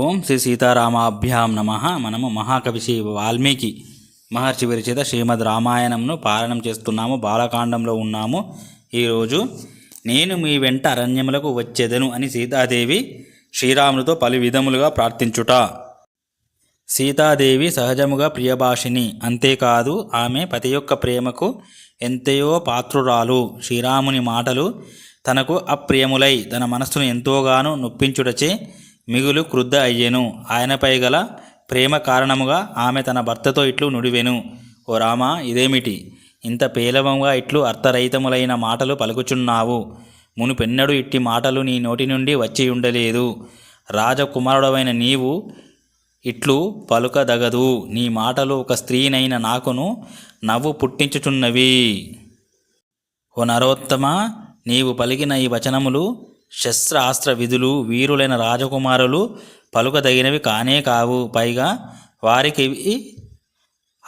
ఓం శ్రీ సీతారామాభ్యాం నమ. మనము మహాకవి శ్రీ వాల్మీకి మహర్షి విరచిత శ్రీమద్ రామాయణంను పారాయణం చేస్తున్నాము బాలకాండంలో ఉన్నాము. ఈరోజు నేను మీ వెంట అరణ్యములకు వచ్చేదను అని సీతాదేవి శ్రీరాములతో పలు విధములుగా ప్రార్థించుట. సీతాదేవి సహజముగా ప్రియభాషిని అంతేకాదు ఆమె పతి యొక్క ప్రేమకు ఎంతయో పాత్రురాలు. శ్రీరాముని మాటలు తనకు అప్రియములై తన మనస్సును ఎంతోగానో నొప్పించుటచే మిగులు క్రుద్ధ అయ్యెను. ఆయనపై గల ప్రేమ కారణముగా ఆమె తన భర్తతో ఇట్లు నుడివెను. ఓ రామా ఇదేమిటి? ఇంత పేలవంగా ఇట్లు అర్థరహితములైన మాటలు పలుకుచున్నావు. మునుపెన్నడు ఇట్టి మాటలు నీ నోటి నుండి వచ్చి ఉండలేదు. రాజకుమారుడవైన నీవు ఇట్లు పలుకదగదు. నీ మాటలు ఒక స్త్రీనైన నాకును నవ్వు పుట్టించుచున్నవి. ఓ నరోత్తమ నీవు పలికిన ఈ వచనములు శస్త్రాస్త్ర విధులు వీరులైన రాజకుమారులు పలుకదగినవి కానే కావు. పైగా వారికి ఇవి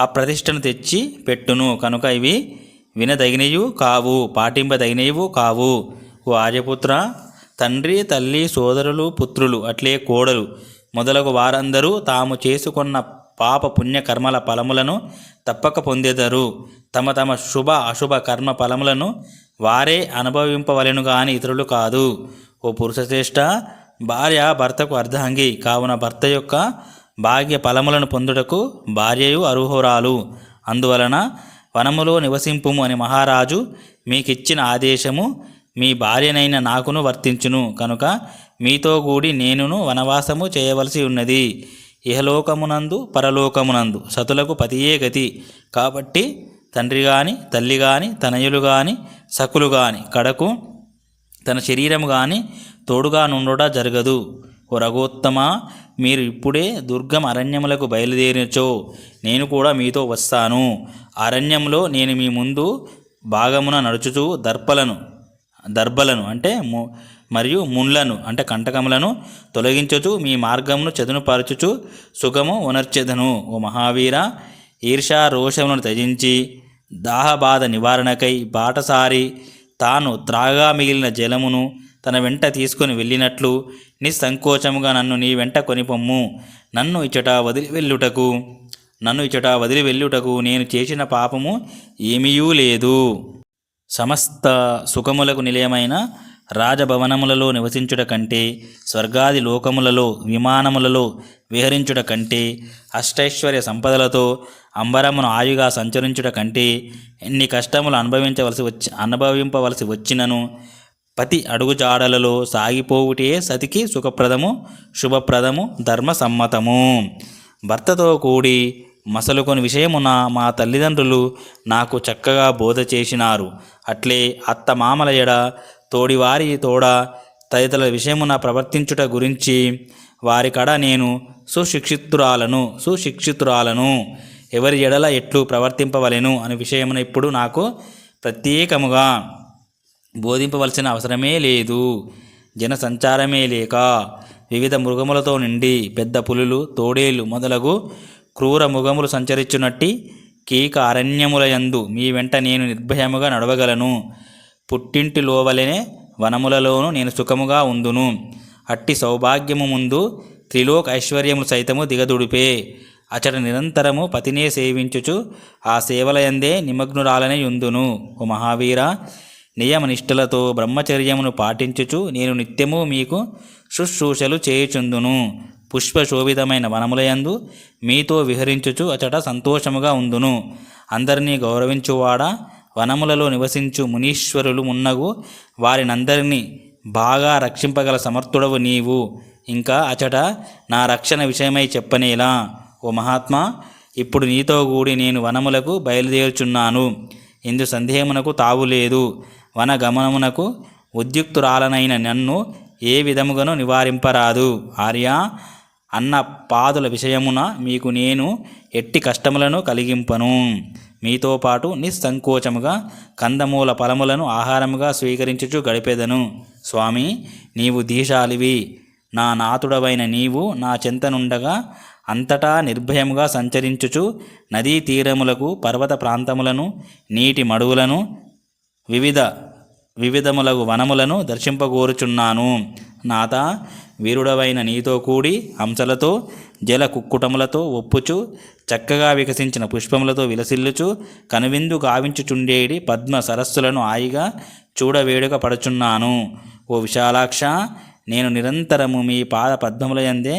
ప్రతిష్టను తెచ్చి పెట్టును. కనుక ఇవి వినదగినయు కావు పాటింపదగినవి కావు. ఓ ఆర్యపుత్ర తండ్రి తల్లి సోదరులు పుత్రులు అట్లే కోడలు. మొదలగు వారందరూ తాము చేసుకున్న పాప పుణ్యకర్మల ఫలములను తప్పక పొందెదరు. తమ తమ శుభ అశుభ కర్మ ఫలములను వారే అనుభవింపవలెను గాని ఇతరులు కాదు. ఓ పురుషశ్రేష్ట భార్య భర్తకు అర్ధాంగి కావున భర్త యొక్క భాగ్య ఫలములను పొందుటకు భార్యయు అర్హురాలు. అందువలన వనములో నివసింపుము అని మహారాజు మీకిచ్చిన ఆదేశము మీ భార్యనైన నాకును వర్తించును. కనుక మీతో కూడి నేనును వనవాసము చేయవలసి ఉన్నది. ఇహలోకమునందు పరలోకమునందు సతులకు పతియే గతి. కాబట్టి తండ్రి గాని తల్లి గాని తనయులు గాని సకులు గాని కడకు తన శరీరము గాని తోడుగా నుండుట జరగదు. ఓ రఘోత్తమ మీరు ఇప్పుడే దుర్గం అరణ్యములకు బయలుదేరినచో నేను కూడా మీతో వస్తాను. అరణ్యంలో నేను మీ ముందు భాగమున నడుచుచూ దర్పలను దర్భలను అంటే ము మరియు ముండ్లను అంటే కంటకములను తొలగించుచు మీ మార్గమును చదునుపరచుచు సుఖము ఉనర్చెదను. ఓ మహావీర ఈర్షా రోషములను త్యజించి దాహబాధ నివారణకై బాటసారి తాను త్రాగా మిగిలిన జలమును తన వెంట తీసుకొని వెళ్ళినట్లు నిస్సంకోచముగా నన్ను నీ వెంట కొనిపొమ్ము. నన్ను ఇచ్చట వదిలి వెళ్ళుటకు నన్ను ఇచ్చట వదిలి వెళ్ళుటకు నేను చేసిన పాపము ఏమీయూ లేదు. సమస్త సుఖములకు నిలయమైన రాజభవనములలో నివసించుట కంటే స్వర్గాది లోకములలో విమానములలో విహరించుట కంటే అష్టైశ్వర్య సంపదలతో అంబరమును ఆయుగా సంచరించుట కంటే ఎన్ని కష్టములు అనుభవించవలసి వచ్చి అనుభవింపవలసి వచ్చినను పతి అడుగుజాడలలో సాగిపోవుటే సతికి సుఖప్రదము శుభప్రదము ధర్మసమ్మతము. భర్తతో కూడి మసలుకొని విషయమున మా తల్లిదండ్రులు నాకు చక్కగా బోధ చేసినారు అట్లే అత్త మామల ఎడ తోడివారి తోడ తదితరుల విషయమున ప్రవర్తించుట గురించి వారి కడ నేను సుశిక్షితురాలను సుశిక్షితురాలను. ఎవరి ఎడల ఎట్లు ప్రవర్తింపవలెను అనే విషయమున ఇప్పుడు నాకు ప్రత్యేకముగా బోధింపవలసిన అవసరమే లేదు. జన సంచారమే లేక వివిధ మృగములతో నిండి పెద్ద పులులు తోడేళ్ళు మొదలగు క్రూర మృగములు సంచరించునట్టి కీక అరణ్యములయందు మీ వెంట నేను నిర్భయముగా నడవగలను. పుట్టింటి లోవలనే వనములలోనూ నేను సుఖముగా ఉందును. అట్టి సౌభాగ్యము ముందు త్రిలోక ఐశ్వర్యము సైతము దిగదుడిపే. అచట నిరంతరము పతినే సేవించుచు ఆ సేవలయందే నిమగ్నురాలనే యుందును ఓ మహావీర నియమనిష్టలతో బ్రహ్మచర్యమును పాటించుచు నేను నిత్యము మీకు శుశ్రూషలు చేయుచుందును. పుష్పశోభితమైన వనములయందు మీతో విహరించుచు అచట సంతోషముగా ఉందును. అందరినీ గౌరవించువాడా వనములలో నివసించు మునీశ్వరులు మున్నగు వారినందరినీ బాగా రక్షింపగల సమర్థుడవు నీవు. ఇంకా అచట నా రక్షణ విషయమై చెప్పనేలా. ఓ మహాత్మా ఇప్పుడు నీతో కూడి నేను వనములకు బయలుదేరుచున్నాను. ఇందు సందేహమునకు తావులేదు వన గమనమునకు ఉద్యుక్తురాలనైన నన్ను ఏ విధముగాను నివారింపరాదు. ఆర్య అన్న పాదుల విషయమున మీకు నేను ఎట్టి కష్టములను కలిగింపను. మీతో పాటు నిస్సంకోచముగా కందమూల ఫలములను ఆహారముగా స్వీకరించుచు గడిపేదను. స్వామి నీవు దీశాలివి. నా నాతుడవైన నీవు నా చెంతనుండగా అంతటా నిర్భయముగా సంచరించుచు నదీ తీరములకు పర్వత ప్రాంతములను నీటి మడువులను వివిధ వివిధములగు వనములను దర్శింపగోరుచున్నాను. నాత వీరుడవైన నీతో కూడి అంశలతో జల కుక్కుటములతో ఒప్పుచు చక్కగా వికసించిన పుష్పములతో విలసిల్లుచు కనువిందు గావించుచుండేడి పద్మ సరస్సులను హాయిగా చూడవేడుక పడుచున్నాను. ఓ విశాలాక్ష నేను నిరంతరము మీ పాద పద్మములయందే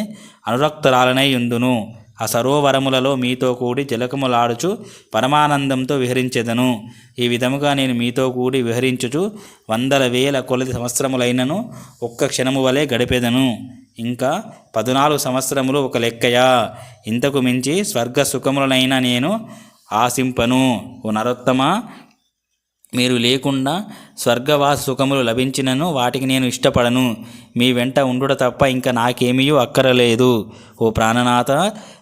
అనురక్తురాలనై ఉందును. ఆ సరోవరములలో మీతో కూడి జలకములాడుచు పరమానందంతో విహరించెదను. ఈ విధముగా నేను మీతో కూడి విహరించుచు వందల వేల కొలది సంవత్సరములైనను ఒక్క క్షణము వలె గడిపెదను. ఇంకా పద్నాలుగు సంవత్సరములు ఒక లెక్కయా. ఇంతకు మించి స్వర్గ సుఖములనైనా నేను ఆశింపను. ఓ నరోత్తమ మీరు లేకుండా స్వర్గవాస సుఖములు లభించినను వాటికి నేను ఇష్టపడను. మీ వెంట ఉండుట తప్ప ఇంకా నాకేమీ అక్కరలేదు. ఓ ప్రాణనాథ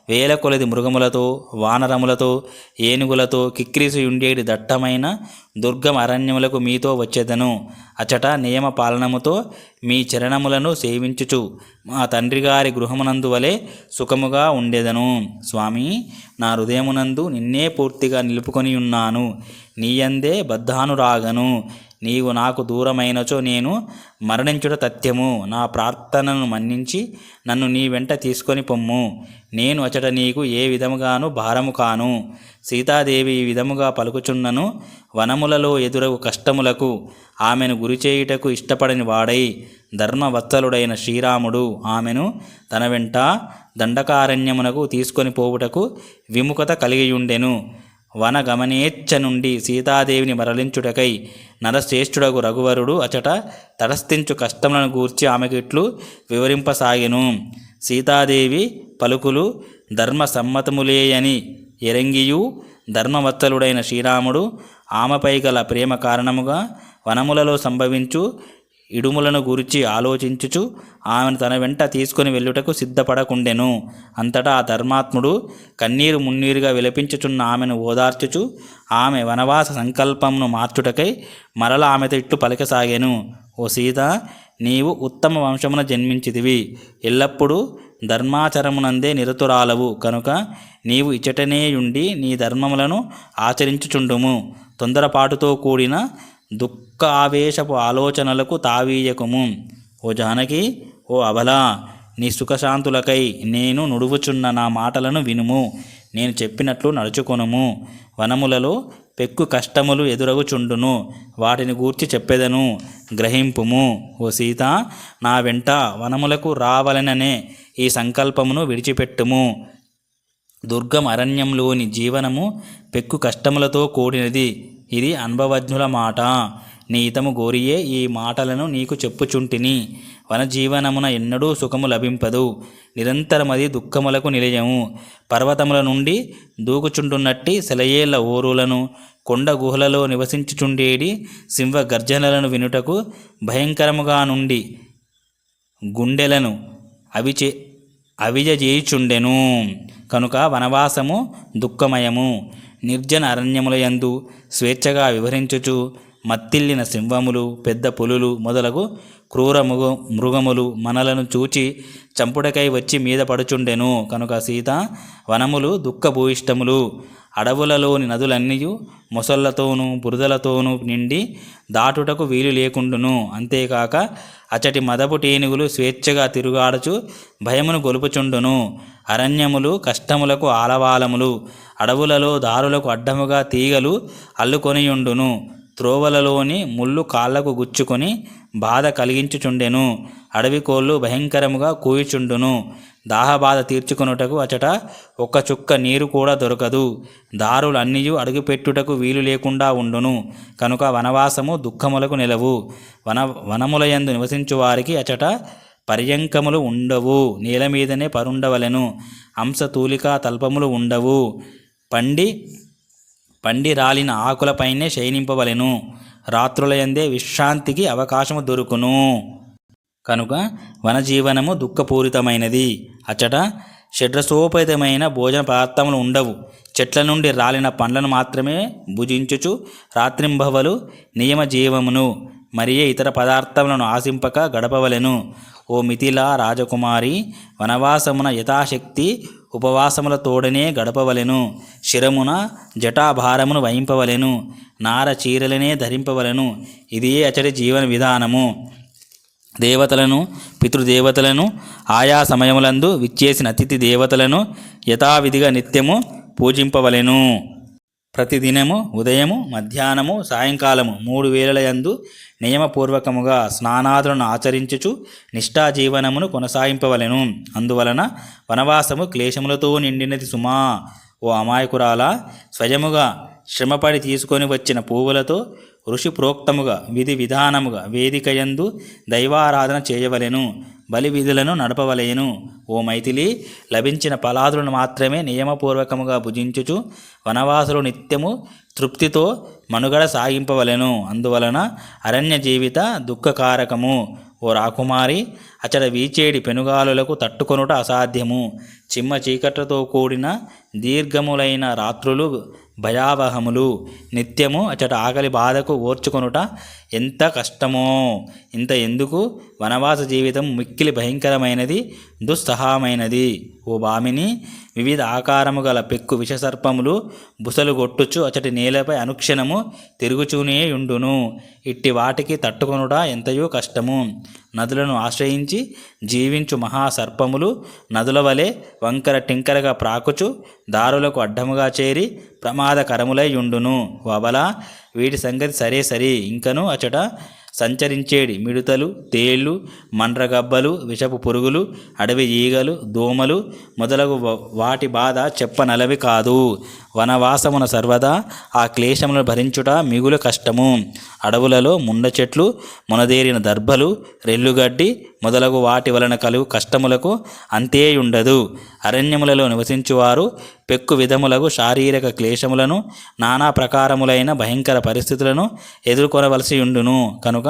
వేల కొలది మృగములతో వానరములతో ఏనుగులతో కిక్రీసు ఉండేటి దట్టమైన దుర్గం అరణ్యములకు మీతో వచ్చేదను. అచట నియమ పాలనముతో మీ చరణములను సేవించుచు మా తండ్రి గారి గృహమునందు వలె సుఖముగా ఉండేదను. స్వామి నా హృదయమునందు నిన్నే పూర్తిగా నిలుపుకొని ఉన్నాను నీయందే బద్ధానురాగను. నీవు నాకు దూరమైనచో నేను మరణించుట తథ్యము. నా ప్రార్థనను మన్నించి నన్ను నీ వెంట తీసుకొని పొమ్ము. నేను అచట నీకు ఏ విధముగాను భారము కాను. సీతాదేవి ఈ విధముగా పలుకుచున్నను వనములలో ఎదురగు కష్టములకు ఆమెను గురిచేయుటకు ఇష్టపడని వాడై ధర్మవత్సలుడైన శ్రీరాముడు ఆమెను తన వెంట దండకారణ్యమునకు తీసుకొని పోవుటకు విముఖత కలిగియుండెను. వనగమనేచ్ఛ నుండి సీతాదేవిని మరలించుటకై నరశ్రేష్ఠుడగు రఘువరుడు అచట తటస్థించు కష్టములను గూర్చి ఆమెకు ఇట్లు వివరింపసాగెను. సీతాదేవి పలుకులు ధర్మ సమ్మతములేయని ఎరంగియు ధర్మవత్తలుడైన శ్రీరాముడు ఆమెపై గల ప్రేమ కారణముగా వనములలో సంభవించు ఇడుములను గురించి ఆలోచించుచు ఆమెను తన వెంట తీసుకొని వెళ్ళుటకు సిద్ధపడకుండెను. అంతటా ఆ ధర్మాత్ముడు కన్నీరు మున్నీరుగా విలపించుచున్న ఆమెను ఓదార్చుచు ఆమె వనవాస సంకల్పమును మార్చుటకై మరల ఆమెతో ఇట్లు పలకసాగాను. ఓ సీత నీవు ఉత్తమ వంశమున జన్మించితివి. ఎల్లప్పుడూ ధర్మాచరమునందే నిరతురాలవు. కనుక నీవు ఇచ్చటనేయుండి నీ ధర్మములను ఆచరించుచుండుము. తొందరపాటుతో కూడిన దుఃఖ ఆవేశపు ఆలోచనలకు తావీయకుము. ఓ జానకి ఓ అబలా నీ సుఖశాంతులకై నేను నుడువుచున్న నా మాటలను వినుము. నేను చెప్పినట్లు నడుచుకొనుము. వనములలో పెక్కు కష్టములు ఎదురగుచుండును. వాటిని గూర్చి చెప్పెదను. గ్రహింపుము. ఓ సీత నా వెంట వనములకు రావలననే ఈ సంకల్పమును విడిచిపెట్టుము. దుర్గం అరణ్యంలోని జీవనము పెక్కు కష్టములతో కూడినది. ఇది అనుభవజ్ఞుల మాట. నీతము గోరియే ఈ మాటలను నీకు చెప్పుచుంటిని. వనజీవనమున ఎన్నడూ సుఖము లభింపదు. నిరంతరమది దుఃఖములకు నిలయము. పర్వతముల నుండి దూకుచుంటున్నట్టి సెలయేళ్ళ ఓరులను కొండ గుహలలో నివసించుచుండేడి సింహ గర్జనలను వినుటకు భయంకరముగా నుండి గుండెలను అవిచే అవిజజేయుచుండెను. కనుక వనవాసము దుఃఖమయము. నిర్జన అరణ్యములయందు స్వేచ్ఛగా వివరించుచు మత్తిల్లిన సింహములు పెద్ద పులులు మొదలగు క్రూర మృగ మృగములు మనలను చూచి చంపుటకై వచ్చి మీద పడుచుండెను. కనుక సీత వనములు దుఃఖభూయిష్టములు. అడవులలోని నదులన్నీయు మొసళ్ళతోనూ బురదలతోనూ నిండి దాటుటకు వీలు లేకుండును. అంతేకాక అచటి మదపు టేనుగులు స్వేచ్ఛగా తిరుగాడుచు భయమును గొలుపుచుండును. అరణ్యములు కష్టములకు ఆలవాలములు. అడవులలో దారులకు అడ్డముగా తీగలు అల్లుకొనియుండును త్రోవలలోని ముళ్ళు కాళ్ళకు గుచ్చుకొని బాధ కలిగించుచుండెను. అడవి కోళ్ళు భయంకరముగా కూయుచుండును. దాహబాధ తీర్చుకొనుటకు అచట ఒక్క చుక్క నీరు కూడా దొరకదు. దారులు అన్నీ అడుగుపెట్టుటకు వీలు లేకుండా ఉండును. కనుక వనవాసము దుఃఖములకు నిలవు. వన వనములయందు నివసించు వారికి అచట పర్యంకములు ఉండవు. నేల మీదనే పరుండవలెను. హంసతూలికా తల్పములు ఉండవు. పండి పండి రాలిన ఆకులపైనే శయనింపవలెను. రాత్రులయందే విశ్రాంతికి అవకాశము దొరుకును. కనుక వనజీవనము దుఃఖపూరితమైనది. అచ్చట షడ్రసోపేతమైన భోజన పదార్థములు ఉండవు. చెట్ల నుండి రాలిన పండ్లను మాత్రమే భుజించుచు రాత్రింబవలు నియమ జీవమును మరియే ఇతర పదార్థములను ఆశింపక గడపవలెను. ఓ మిథిలా రాజకుమారి వనవాసమున యథాశక్తి ఉపవాసముల తోడనే గడపవలెను శిరమున జటాభారమును వహింపవలెను నార చీరలనే ధరింపవలెను. ఇదే అచడి జీవన విధానము. దేవతలను పితృదేవతలను ఆయా సమయములందు విచ్చేసిన అతిథి దేవతలను యథావిధిగా నిత్యము పూజింపవలెను. ప్రతిదినము ఉదయము మధ్యాహ్నము సాయంకాలము మూడు వేలల యందు నియమపూర్వకముగా స్నానాదులను ఆచరించుచు నిష్ఠాజీవనమును కొనసాగింపవలెను. అందువలన వనవాసము క్లేశములతో నిండినది సుమా. ఓ అమాయకురాల స్వయముగా శ్రమపడి తీసుకొని వచ్చిన పువ్వులతో ఋషి ప్రోక్తముగా విధి విధానముగా వేదికయందు దైవారాధన చేయవలెను. బలి నడపవలయను ఓ మైథిలి లభించిన ఫలాదులను మాత్రమే నియమపూర్వకముగా భుజించుచు వనవాసులు నిత్యము తృప్తితో మనుగడ సాగింపవలెను. అందువలన అరణ్య జీవిత దుఃఖకారకము. ఓ రాకుమారి అచడ వీచేడి పెనుగాలులకు తట్టుకొనుట అసాధ్యము. చిమ్మ చీకట్లతో కూడిన దీర్ఘములైన రాత్రులు భయావహములు. నిత్యము అచట ఆకలి బాధకు ఓర్చుకొనుట ఎంత కష్టమో. ఇంత ఎందుకు? వనవాస జీవితం మిక్కిలి భయంకరమైనది దుస్సహమైనది ఓ భామిని వివిధ ఆకారము గల పెక్కు విషసర్పములు బుసలు కొట్టుచు అచటి నేలపై అనుక్షణము తిరుగుచూనే ఉండును ఇట్టి వాటికి తట్టుకొనుట ఎంతయో కష్టము. నదులను ఆశ్రయించి జీవించు మహాసర్పములు నదుల వలె వంకర టింకరగా ప్రాకుచు దారులకు అడ్డముగా చేరి ప్రమాదకరములై ఉండును వబల వీటి సంగతి సరే సరి. ఇంకను అచట సంచరించేడి. మిడుతలు తేళ్ళు మండ్రగబ్బలు విషపు పురుగులు అడవి ఈగలు దోమలు మొదలగు వాటి బాధ చెప్పనలవి కాదు. వనవాసమున సర్వదా ఆ క్లేశములను భరించుట మిగులు కష్టము. అడవులలో ముండ చెట్లు మునదేరిన దర్భలు రెల్లుగడ్డి మొదలగు వాటి వలన కలుగు కష్టములకు అంతే ఉండదు అరణ్యములలో నివసించువారు పెక్కు విధములకు శారీరక క్లేశములను నానా ప్రకారములైన భయంకర పరిస్థితులను ఎదుర్కొనవలసి ఉండును కనుక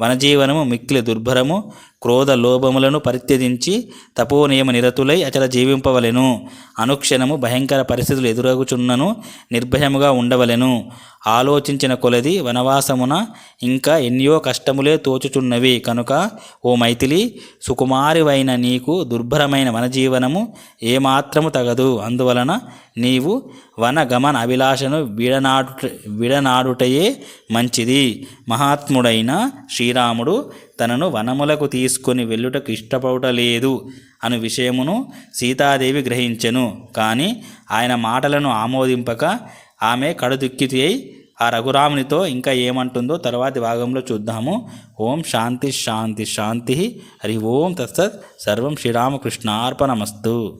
వనజీవనము మిక్కిలి దుర్భరము క్రోధ లోభములను పరిత్యజించి తపోనియమ నిరతులై అచల జీవింపవలెను. అనుక్షణము భయంకర పరిస్థితులు ఎదురగుచున్నను నిర్భయముగా ఉండవలెను. ఆలోచించిన కొలది వనవాసమున ఇంకా ఎన్నో కష్టములే తోచుచున్నవి. కనుక ఓ మైథిలి సుకుమారివైన నీకు దుర్భరమైన వనజీవనము ఏమాత్రము తగదు. అందువలన నీవు వన గమన అభిలాషను విడనాడు విడనాడుటయే మంచిది. మహాత్ముడైన శ్రీరాముడు తనను వనములకు తీసుకొని వెళ్ళుటకు ఇష్టపడలేదు అను విషయమును సీతాదేవి గ్రహించెను. కానీ ఆయన మాటలను ఆమోదింపక ఆమె కడుదుక్కితి అయి ఆ రఘురామునితో ఇంకా ఏమంటుందో తర్వాతి భాగంలో చూద్దాము. ఓం శాంతి శాంతి శాంతి. హరి ఓం తత్సత్. సర్వం శ్రీరామకృష్ణార్పణమస్తు.